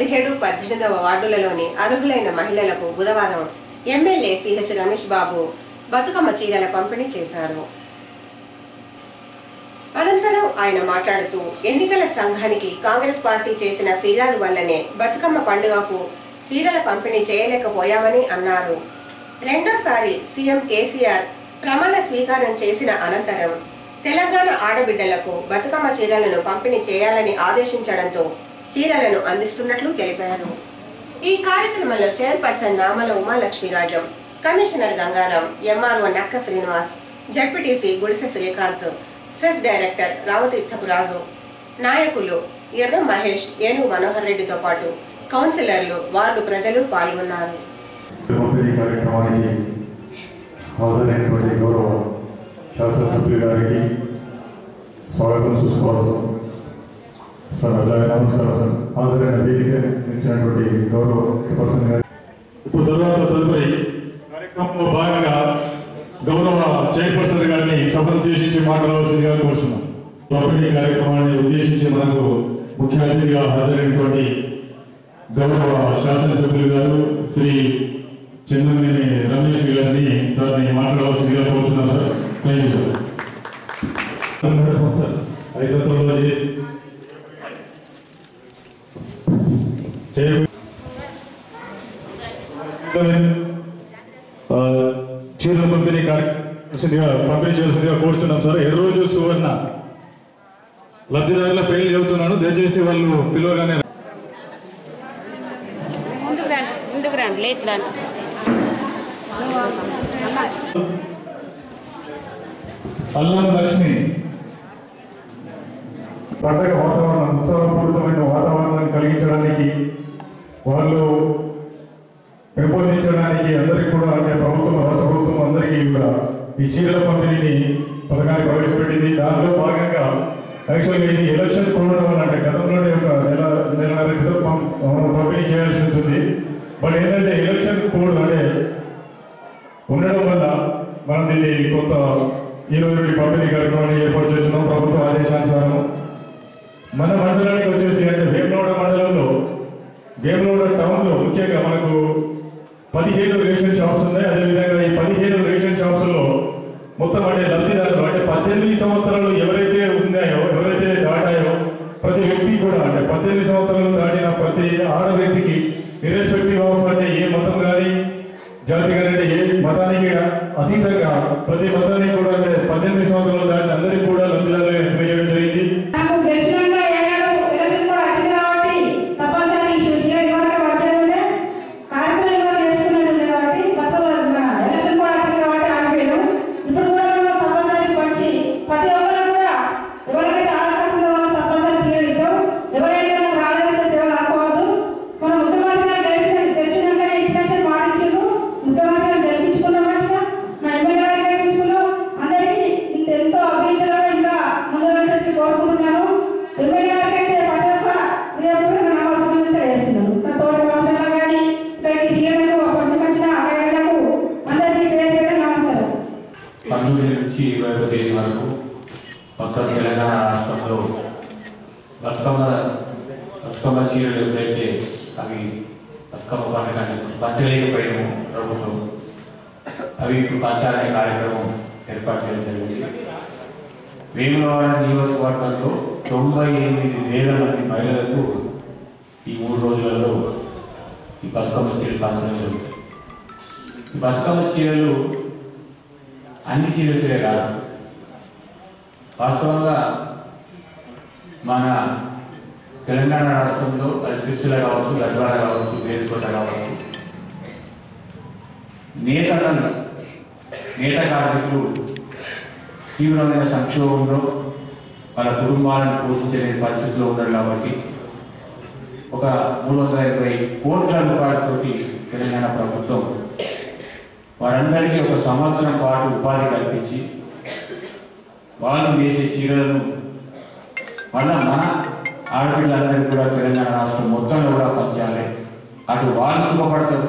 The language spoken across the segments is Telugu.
పదిహేడు పద్దెనిమిదవ వార్డులలోని అర్హులైన మహిళలకు బుధవారం ఎమ్మెల్యే సిహెచ్ రమేష్ బాబు బతుకమ్మ చీరల పంపిణీ చేశారు. అనంతరం ఆయన మాట్లాడుతూ ఎన్నికల సంఘానికి కాంగ్రెస్ పార్టీ చేసిన ఫిర్యాదు వల్లనే బతుకమ్మ పండుగకు చీరల పంపిణీ చేయలేకపోయామని అన్నారు. రెండోసారి సీఎం కేసీఆర్ ప్రమాణ స్వీకారం చేసిన అనంతరం తెలంగాణ ఆడబిడ్డలకు బతుకమ్మ చీరలను పంపిణీ చేయాలని ఆదేశించడంతో చీరలను అందిస్తున్నట్లు తెలిపారు. ఈ కార్యక్రమంలో chairperson Namala Umalakshmirajam commissioner Gangaram MRO Nakka Srinivas ZPTC గుడిసె శ్రీకాంత్ సెస్ డైరెక్టర్ రామతీర్థపురాజు నాయకులు ఎర్ర మహేష్ ఏను మనోహర్ రెడ్డితో పాటు కౌన్సిలర్లు వార్డు ప్రజలు పాల్గొన్నారు. స్వాగతం సార్ అలాగే నమస్కారం సార్ హాజరైన వేదిక ఇచ్చినటువంటి గౌరవ పర్సన్ గారి ఇప్పుడు తర్వాత తదుపరి కార్యక్రమంలో భాగంగా గౌరవ చైర్పర్సన్ గారిని సభను ఉద్దేశించి మాట్లాడవలసిందిగా కోరుతున్నాం పంపిణీ కార్యక్రమాన్ని ఉద్దేశించి మనకు ముఖ్య అతిథిగా హాజరైనటువంటి గౌరవ శాసనసభ్యులు గారు శ్రీ చంద్రనేని రమేష్ గారిని సార్ని మాట్లాడవలసిందిగా కోరుతున్నాం సార్. థ్యాంక్ యూ సార్ ఐదు సంవత్సరాల్లో ఏ- చేయ- ఆ, చీరల పంపిణీ కార్యక్రమంగా పంపిణీ చేయాల్సిందిగా కోరుతున్నాం సార్ ఏ రోజు సువర్ణ లబ్ధిదారుల పేర్లు చెబుతున్నాను దయచేసి వాళ్ళు పిలువగానే అల్లం లక్ష్మి పండగ వాతావరణం ఉత్సవపూరితమైన వాతావరణాన్ని కలిగించడానికి వాళ్ళు పెంపొందించడానికి అందరికీ కూడా అంటే ప్రభుత్వం రాష్ట్ర ప్రభుత్వం అందరికీ కూడా ఈ చీరల పంపిణీని పథకాన్ని ప్రవేశపెట్టింది. దానిలో భాగంగా యాక్చువల్గా ఇది ఎలక్షన్ చూడడం వల్ల అంటే గతంలోనే ఒక నెల నెలన్నర క్రితం పంపిణీ చేయాల్సి ఉంటుంది. బట్ ఏంటంటే ఎలక్షన్ కోడ్ అంటే ఉండడం వల్ల మనం దీన్ని కొంత ఈ రోజు నుండి పంపిణీ కార్యక్రమాన్ని ఏర్పాటు చేస్తున్నాం ప్రభుత్వ ఆదేశానుసారం. మన మండలానికి వచ్చేసి అంటే వేమనోడ మండలంలో వేమలోడ టౌన్లో ముఖ్యంగా మనకు పదిహేను రేషన్ షాప్స్ ఉన్నాయి. అదేవిధంగా ఈ పదిహేను రేషన్ షాప్స్లో మొత్తం అంటే లబ్ధిదారులు అంటే పద్దెనిమిది సంవత్సరాలు ఎవరైతే ఉన్నాయో ఎవరైతే దాటాయో ప్రతి వ్యక్తి కూడా అంటే పద్దెనిమిది సంవత్సరాలు దాటిన ప్రతి ఆడ వ్యక్తికి ఇర్రెస్పెక్టివ్ ఆఫ్ అంటే ఏ మతం కానీ జాతి కానీ అంటే ఏ మతానికి అతీతంగా ప్రతి మతానికి కూడా అంటే పద్దెనిమిది సంవత్సరాలు దాటిన అందరికీ కూడా లబ్ధిదారులు ఎంపిక చేయడం జరిగింది నాకు దర్శనంగా ఏనాడు ఎలక్షన్ కూడా వచ్చింది కాబట్టి తప్పనిసరి ఈ సూచన ఇవ్వడానికి వచ్చేది కార్యక్రమం కూడా చేసుకున్నట్టు కాబట్టి కొత్త ఎలక్షన్ కూడా వచ్చింది కాబట్టి ఆగిపోయాను ఇప్పుడు కూడా మేము తప్పనిసరి వచ్చి ప్రతి ఒక్కరు కూడా ఎవరికైతే ఆలోచన వాళ్ళు తప్పనిసరి చేయడం ఎవరైతే మనం రాలేదంటే దేవుడు అనుకోవద్దు మన ముఖ్యమంత్రి గారు గెలిచిన గెలిచినాక ఇంటికైతే మాటించారు ముఖ్యమంత్రి గారు గెలిపించుకున్నాం మంచిగా నా ఎమ్మెల్యే గారు గెలిపించుకున్నాం అందరికీ ఇంత ఎంతో అభివృద్ధిలో ఇంకా ముందు వెళ్ళడానికి కోరుకుంటున్నాను ఎమ్మెల్యే గారికి అయితే ప్రతి ఒక్క హృదయపూర్వక నమస్కారం తెలియజేస్తున్నాను నా తోటి వాసనలో కానీ ఇక్కడికి సీఎంకు పంపించిన అడగడానికి అందరికీ పేరు పేరు నమస్కారం పంతొమ్మిది నుంచి ఇరవై ఒక తేదీ వరకు మొత్తం తెలంగాణ రాష్ట్రంలో బతుకమ్మ బతుకమ్మ చీరలు ఎవరైతే అవి బతుకమ్మ పండుగ పంచలేకపోయాము ప్రభుత్వం అవి కార్యక్రమం ఏర్పాటు చేయడం జరిగింది. వేములవాడ నియోజకవర్గంలో తొంభై ఎనిమిది వేల మంది మహిళలకు ఈ మూడు రోజులలో ఈ బతుకమ్మ చీరలు పంచడం జరుగుతుంది ఈ బతుకమ్మ చీరలు అన్ని చీరలే కాదు వాస్తవంగా మన తెలంగాణ రాష్ట్రంలో అది కావచ్చు గద్వాల కావచ్చు వేరుకోట కావచ్చు నేతలను నేత కార్మికులు తీవ్రమైన సంక్షోభంలో వాళ్ళ కుటుంబాలను పోషించలేని పరిస్థితిలో ఉన్నారు కాబట్టి ఒక మూడు వందల ఇరవై కోట్ల రూపాయలతోటి తెలంగాణ ప్రభుత్వం వారందరికీ ఒక సంవత్సరం పాటు ఉపాధి కల్పించి వాళ్ళు వేసే చీరలను మళ్ళా మన ఆడపిల్లలందరికీ కూడా తెలంగాణ రాష్ట్రం మొత్తంలో కూడా పంచాలి. అటు వాళ్ళు సుఖపడతారు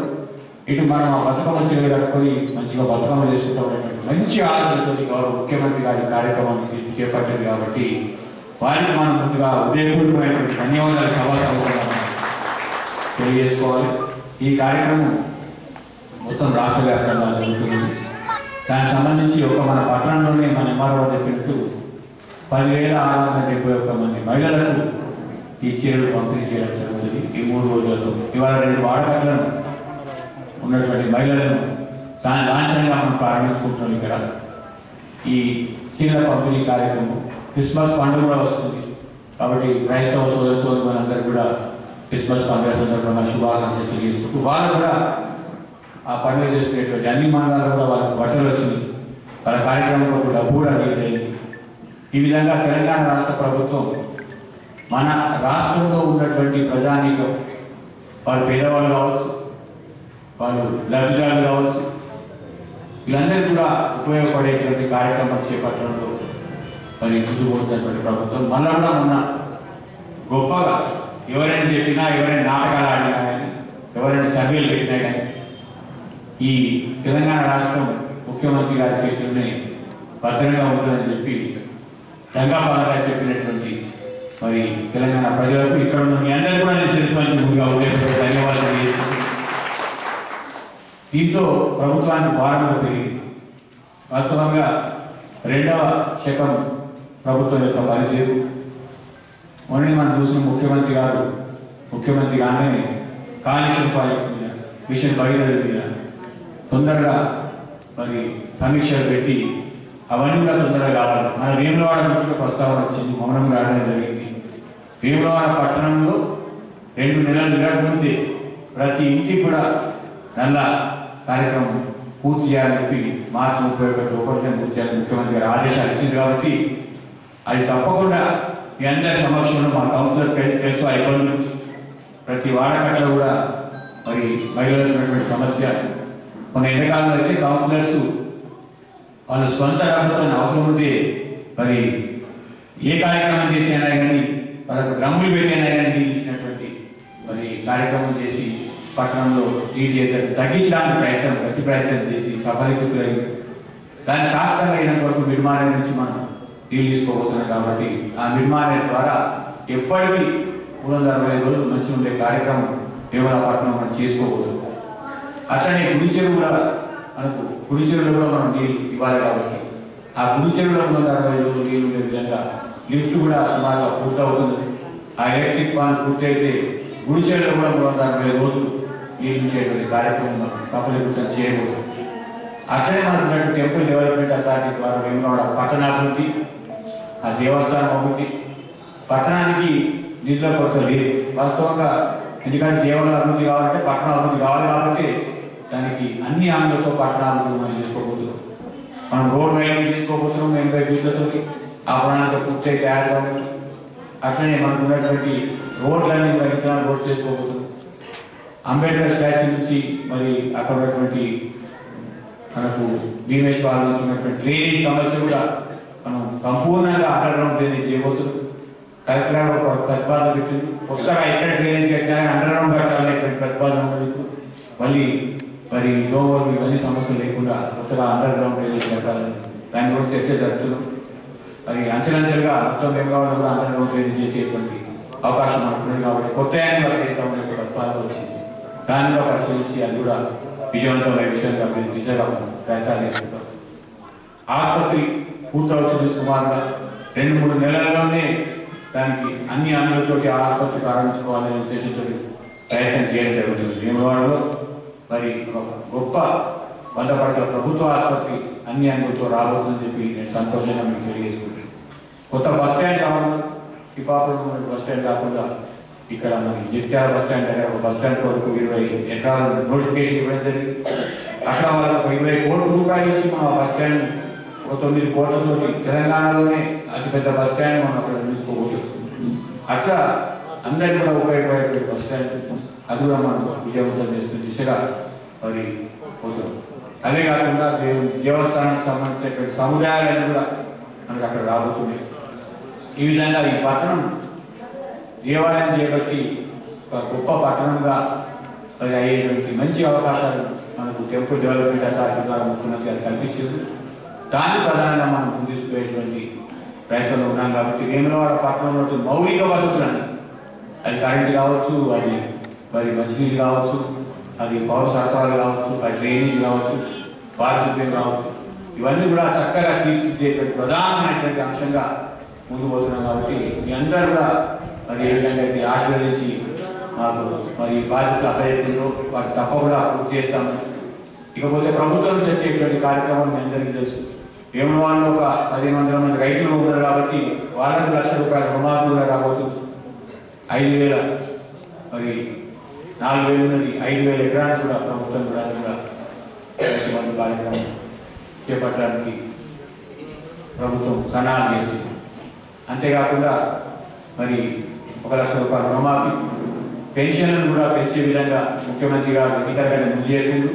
ఇటు మనం ఆ బతుకమ్మ చీరలు కట్టుకొని మంచిగా బతుకమ్మ చేసుకుంటామనేటువంటి మంచి ఆలోచనతో గౌరవ ముఖ్యమంత్రి గారి కార్యక్రమాన్ని చేపట్టింది కాబట్టి వారికి మనం ముందుగా ఉదయపూర్వకమైనటువంటి ధన్యవాదాలు సభాసభ తెలియజేసుకోవాలి. ఈ కార్యక్రమం మొత్తం రాష్ట్ర వ్యాప్తంగా జరుగుతుంది. దానికి సంబంధించి ఒక మన పట్టణంలోనే మన ఎంఆర్ఓ చెప్పినట్టు పదివేల ఆరు వందల డెబ్బై ఒక్క మంది మహిళలకు ఈ చీరలు పంపిణీ చేయడం జరుగుతుంది. ఈ మూడు రోజులలో ఇవాళ రెండు వాడకట్లను ఉన్నటువంటి మహిళలను దాని లాంఛనంగా మనం ప్రారంభించుకుంటున్నాం ఇక్కడ. ఈ చీరల పంపిణీ కార్యక్రమం. క్రిస్మస్ పండుగ కూడా వస్తుంది. కాబట్టి క్రైస్తవ సోదర సోదరు మనందరూ కూడా క్రిస్మస్ పండుగ సందర్భంగా శుభాకాంక్షలు తెలియజేసుకుంటూ వాళ్ళు కూడా ఆ పండుగ చేసుకునేటువంటి అన్ని మండలాలు కూడా వాళ్ళకి బట్టలు వచ్చింది వాళ్ళ కార్యక్రమంలో డబ్బు కూడా వెళ్తాయి ఈ విధంగా తెలంగాణ రాష్ట్ర ప్రభుత్వం మన రాష్ట్రంలో ఉన్నటువంటి ప్రజానీకం వాళ్ళు పేదవాళ్ళు కావచ్చు వాళ్ళు లబ్ధిదారులు కావచ్చు. వీళ్ళందరికీ కూడా ఉపయోగపడేటువంటి కార్యక్రమం చేపట్టడంలో మరి ముందు పోతున్నటువంటి ప్రభుత్వం. మళ్ళా కూడా మొన్న గొప్పగా ఎవరైనా చెప్పినా ఎవరైనా నాటకాలు ఆడినా కానీ ఎవరైనా సర్వేలు పెట్టినా కానీ ఈ తెలంగాణ రాష్ట్రం ముఖ్యమంత్రి గారి చేతుల్లోనే భద్రంగా ఉంటుందని చెప్పి దంగాపాలగా చెప్పినటువంటి మరి తెలంగాణ ప్రజలకు ఇక్కడ ఉన్న మీ అందరూ కూడా నేను శిరస్వంచుగా ఉండేటువంటి ధన్యవాదాలు దీంతో ప్రభుత్వానికి భారం పెరిగింది వాస్తవంగా రెండవ శకం ప్రభుత్వం యొక్క పనితీరు. మొన్న మనం చూసిన ముఖ్యమంత్రి గారు ముఖ్యమంత్రి గానే కాళేశ్వరం ప్రాజెక్టు మీద మిషన్ బయలుదేరి మీద తొందరగా మరి సమీక్షలు పెట్టి అవన్నీ కూడా తొందరగా కావాలి మన వేములవాడ నుంచి ప్రస్తావన వచ్చింది మౌనం రావడం జరిగింది. వేములవాడ పట్టణంలో రెండు నెలలు నెలల ముందే ప్రతి ఇంటికి కూడా నల్ల కార్యక్రమం పూర్తి చేయాలని చెప్పి మార్చి ముప్పై ఒకటి ఒకటి పూర్తి చేయాలని ముఖ్యమంత్రి గారు ఆదేశాలు ఇచ్చింది కాబట్టి అది తప్పకుండా మీ అందరి సమక్షంలో మా కౌన్సిలర్ తెలుసు అయిపోయింది ప్రతి వాడకట్లో కూడా మరి మహిళలకు ఉన్నటువంటి సమస్య. మన ఎండాకాలంలో అయితే కౌన్సిలర్స్ వాళ్ళ సొంత డబ్బుతో అవసరం ఉంటే మరి ఏ కార్యక్రమం చేసినా కానీ వాళ్ళకు డ్రమ్ములు పెట్టినా కానీ ఇచ్చినటువంటి మరి కార్యక్రమం చేసి పట్టణంలో నీటి ఎద్దడిని తగ్గించడానికి ప్రయత్నం గట్టి ప్రయత్నం చేసి సఫలీకృతులై దాని శాస్త్రంగా అయిన వరకు నిర్మాణం నుంచి మనం డీల్ తీసుకోబోతున్నాం కాబట్టి ఆ నిర్మాణం ద్వారా ఎప్పటికీ మూడు వందల అరవై రోజులు మంచిగా ఉండే కార్యక్రమం దేవరాపట్నం మనం చేసుకోబోతున్నాం. అట్లనే గుడి చెరువు కూడా మనకు గుడి చెరువులో కూడా మనం నీళ్ళు ఇవ్వాలి కాబట్టి ఆ గుడి చెరువులో మూడు వందల అరవై రోజులు నీళ్ళు ఉండే విధంగా లిఫ్ట్ కూడా సుమారుగా పూర్తవుతుంది. ఆ ఎలక్ట్రిక్ పాన్ పూర్తయితే గుడి చెరువులో కూడా మూడు వందల అరవై రోజులు నీళ్ళు ఇచ్చేటువంటి కార్యక్రమం మనం చేయకూడదు. అక్కడే మనకు ఉన్నటువంటి టెంపుల్ డెవలప్మెంట్ అథారిటీ ద్వారా వేములవాడ పట్టణాభివృద్ధి ఆ దేవస్థానం అభివృద్ధి పట్టణానికి నిధుల కొరత లేదు. వాస్తవంగా ఎందుకంటే దేవాలయ అభివృద్ధి కావాలంటే పట్టణ అభివృద్ధి కావాలి కాబట్టి దానికి అన్ని ఆంగ్లతో పట్టణ అభివృద్ధి మనం చేసుకోబోతున్నాం. మనం రోడ్ వైడింగ్ తీసుకోబోతున్నాం ఎనభై ఫీట్లతో ఆ ప్రణాళిక పూర్తి తయారు కావాలి అట్లనే మనకు ఉన్నటువంటి రోడ్లన్నీ కూడా రోడ్ చేసుకోబోతున్నాం. అంబేద్కర్ స్టాచ్యూ నుంచి మరి అక్కడ ఉన్నటువంటి మనకు భీమేష్ బాల్ నుంచి ఉన్నటువంటి డ్రైనేజ్ సమస్య కూడా మనం సంపూర్ణంగా అండర్గ్రౌండ్ డ్రైనేజ్ చేయబోతున్నాం. కలెక్టర్ గారు ఒక ప్రతిపాదన పెట్టింది. ఒకసారి ఎక్కడ డ్రైనేజ్ కట్టాలని అండర్గ్రౌండ్ కట్టాలనేటువంటి ప్రతిపాదన మళ్ళీ మరి దోమలు ఇవన్నీ సమస్యలు లేకుండా కొత్తగా అండర్గ్రౌండ్ డ్రైనేజ్ కట్టాలని దాని గురించి చర్చ జరుగుతున్నాం మరి అంచెలంచెలుగా మొత్తం ఏం కావాలో కూడా అండర్గ్రౌండ్ డ్రైనేజ్ చేసేటువంటి అవకాశం మనకు కాబట్టి కొత్త యాన్ని వరకు చేద్దామనే ప్రతిపాదన వచ్చింది. దాన్ని పరిశీలించి అది కూడా విజయవంతం విషయంగా మీరు నిజంగా ప్రయత్నాలు చేస్తుంటాం ఆసుపత్రి పూర్తవుతుంది సుమారుగా రెండు మూడు నెలల్లోనే దానికి అన్ని అన్నులతోటి ఆసుపత్రి ప్రారంభించుకోవాలనే ఉద్దేశంతో ప్రయత్నం చేయడం జరుగుతుంది. భీమవాడలో మరి ఒక గొప్ప వంద పట్ల ప్రభుత్వ ఆసుపత్రి అన్ని అన్నులతో రాబోతుందని చెప్పి నేను సంతోషంగా మీకు తెలియజేసుకుంటాను కొత్త బస్ స్టాండ్ కావాలి పిపాపురం బస్ స్టాండ్ కాకుండా ఇక్కడ మనకి జగిత్యాల బస్ స్టాండ్ దగ్గర ఒక బస్ స్టాండ్ వరకు ఇరవై ఎకరాల నోటిఫికేషన్ ఇవ్వడం జరిగింది. అక్కడ వాళ్ళకు ఇరవై కోట్ల రూపాయలు ఇచ్చి మనం బస్ స్టాండ్ ఒక తొమ్మిది కోట్లతో తెలంగాణలోనే అతిపెద్ద బస్ స్టాండ్ మనం అక్కడ నిలుచుకోబోతున్నాం అట్లా అందరికీ కూడా ఉపయోగపడే బస్ స్టాండ్ అది కూడా మనం విజయవంతం చేస్తున్న దిశగా మరి పోతున్నాం అదే కాకుండా దేవస్థానానికి సంబంధించినటువంటి సముదాయాలను కూడా మనకి అక్కడ రాబోతున్నాయి. ఈ విధంగా ఈ పట్టణం దేవాలయం చేపట్టి ఒక గొప్ప పట్టణంగా మరి అయ్యేటువంటి మంచి అవకాశాలు మనకు టెంపుల్ డెవలప్మెంట్ అథారిటీ ద్వారా ముఖ్యమంత్రి గారు కల్పించారు. దాన్ని ప్రధానంగా మనం ముందుకుపోయేటువంటి ప్రయత్నంలో ఉన్నాం కాబట్టి వేములవాడ పట్టణంలో మౌలిక వసతులను అది కరెంట్ కావచ్చు అది మరి మంచినీళ్ళు కావచ్చు అది పౌర సరఫరాలు కావచ్చు అది డ్రైనేజ్ కావచ్చు పారిశుద్ధ్యం కావచ్చు ఇవన్నీ కూడా చక్కగా తీర్చిదిద్దేటువంటి ప్రధానమైనటువంటి అంశంగా ముందు పోతున్నాం కాబట్టి మీ అందరూ కూడా మరి ఏ విధంగా అయితే ఆశీర్వదించి మాకు మరి బాధ్యత అసహ్యంలో వాటి తప్ప కూడా పూర్తి చేస్తాము. ఇకపోతే ప్రభుత్వం నుంచి వచ్చేటువంటి కార్యక్రమం మీ అందరికీ తెలుసు. ఏమో వాళ్ళు ఒక పదిహేను వందల మంది రైతులు ఉన్నారు కాబట్టి వాళ్ళకు లక్ష రూపాయల రుణాలు కూడా రాబోతుంది ఐదు వేల మరి నాలుగు వేలు ఉన్నది. ఐదు వేల ఎకరాలు కూడా ప్రభుత్వం కూడా కూడా రైతు కార్యక్రమం చేపట్టడానికి ప్రభుత్వం సన్నాహం చేస్తుంది అంతేకాకుండా మరి ఒక లక్ష రూపాయల రుణమాఫీ పెన్షన్లను కూడా పెంచే విధంగా ముఖ్యమంత్రి గారు ఎన్నికల కంటే ముందు చేసిండు.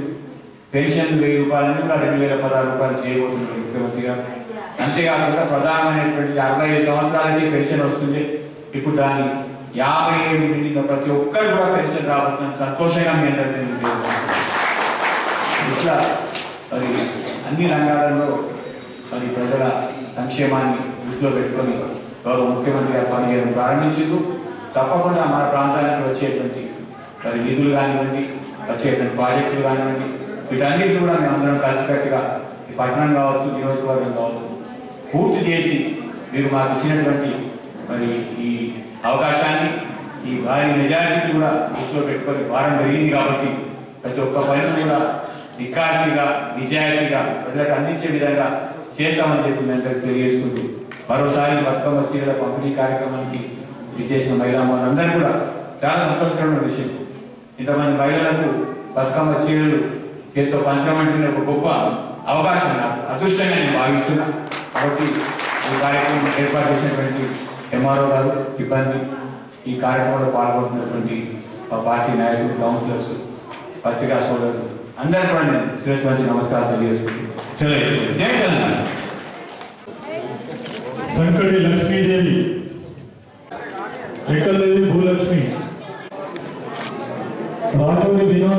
పెన్షన్లు వెయ్యి రూపాయలని కూడా రెండు వేల పదహారు రూపాయలు చేయబోతున్నారు ముఖ్యమంత్రి గారు అంతేకాకుండా ప్రధానమైనటువంటి అరవై ఐదు సంవత్సరాలకి పెన్షన్ వస్తుంది. ఇప్పుడు దాన్ని యాభై ఏడు నుండి ప్రతి ఒక్కరు కూడా పెన్షన్ రాబోతుంది సంతోషంగా మీ అందరికీ ఇట్లా మరి అన్ని రంగాలలో మరి ప్రజల సంక్షేమాన్ని దృష్టిలో పెట్టుకొని గౌరవ ముఖ్యమంత్రి గారు పనిచేయడం ప్రారంభించిండు తప్పకుండా మన ప్రాంతానికి వచ్చేటువంటి మరి నిధులు కానివ్వండి వచ్చేటువంటి ప్రాజెక్టులు కానివ్వండి వీటన్నిటి కూడా మేము అందరం కలిసికట్టుగా ఈ పట్టణం కావచ్చు నియోజకవర్గం కావచ్చు పూర్తి చేసి మీరు మాకు ఇచ్చినటువంటి మరి ఈ అవకాశాన్ని ఈ భారీ మెజారిటీని కూడా దృష్టిలో పెట్టుకొని వారం పెరిగింది కాబట్టి ప్రతి ఒక్క పనిని కూడా నిఖార్తిగా నిజాయితీగా ప్రజలకు అందించే విధంగా చేస్తామని చెప్పి మేము అందరికీ తెలియజేసుకుంటూ మరోసారి బతుకమ్మ చీరల పంపిణీ కార్యక్రమానికి విజేసిన మహిళా అందరూ కూడా చాలా సంతోషకరమైన విషయం. ఇంతమంది మహిళలకు బతుకమ్మ చీరలు చేతితో పంచడం ఒక గొప్ప అవకాశం నాకు అదృష్టంగా నేను భావిస్తున్నా. కాబట్టి ఈ కార్యక్రమం ఏర్పాటు చేసినటువంటి ఎంఆర్ఓ గారు ఇబ్బంది ఈ కార్యక్రమంలో పాల్గొంటున్నటువంటి మా పార్టీ నాయకులు కౌన్సిలర్స్ పత్రికా సోదరులు అందరూ కూడా నేను సురేష్ మంచి నమస్కారం తెలియజేస్తున్నాను. జై సంకటి లక్ష్మీదేవి निकल रही भूलक्ष्मी। राजो के बिना